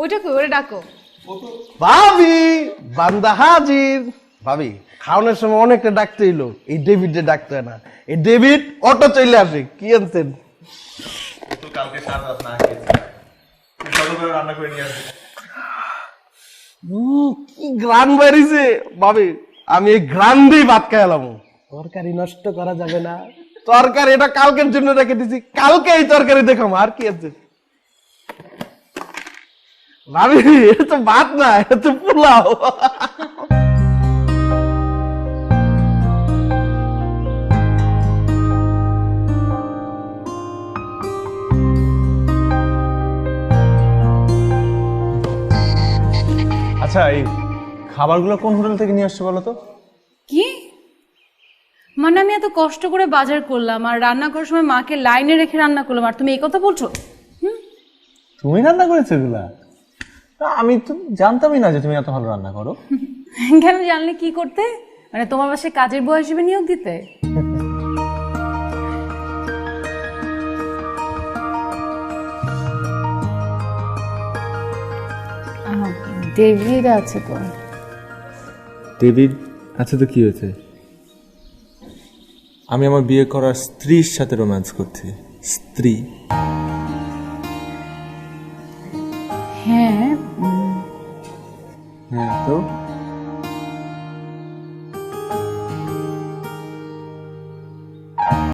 ওইটা কই? ওরে ডাকো। ভাবি বান্দা হাজির। ভাবি খাওয়ানোর সময় অনেকটা ডাকতে এলো এই ডেভিডে ডাকতে হয় না। এই ডেভিড অটো চলে আসে। কি আনতেন তো কালকে সারা রাত না খেয়েছি রান্না করে নিয়ে আসবি। কি গ্রান বেরিয়েছে। ভাবি আমি এই গ্রান দিয়ে ভাত খাইলাম তরকারি নষ্ট করা যাবে না। তরকারি এটা কালকের জন্য রেখে দিছি। কালকে এই তরকারি দেখাম। আর কি আছে? ভাবি এটা তো ভাত না এটা তো পোলাও। আচ্ছা এই খাবারগুলো কোন হোটেল থেকে নিয়ে আসছো বলো তো? কি? মানে আমি এত কষ্ট করে বাজার করলাম আর রান্না করার সময় মাকে লাইনে রেখে রান্না করলাম আর তুমি এই কথা বলছো? তুমি রান্না করেছ এগুলা? আমি তো জানতামই না যে তুমি এত ভালো রান্না করো। কেন জানলে কি করতে? মানে তোমার বাসায় কাজের বউ হিসেবে নিয়োগ দিতে? ডেভিড আছে তো। ডেভিড আচ্ছা তো কি হয়েছে? আমি আমার বিয়ে করার স্ত্রীর সাথে রোম্যান্স করছি। স্ত্রী। হ্যাঁ হ্যাঁ তো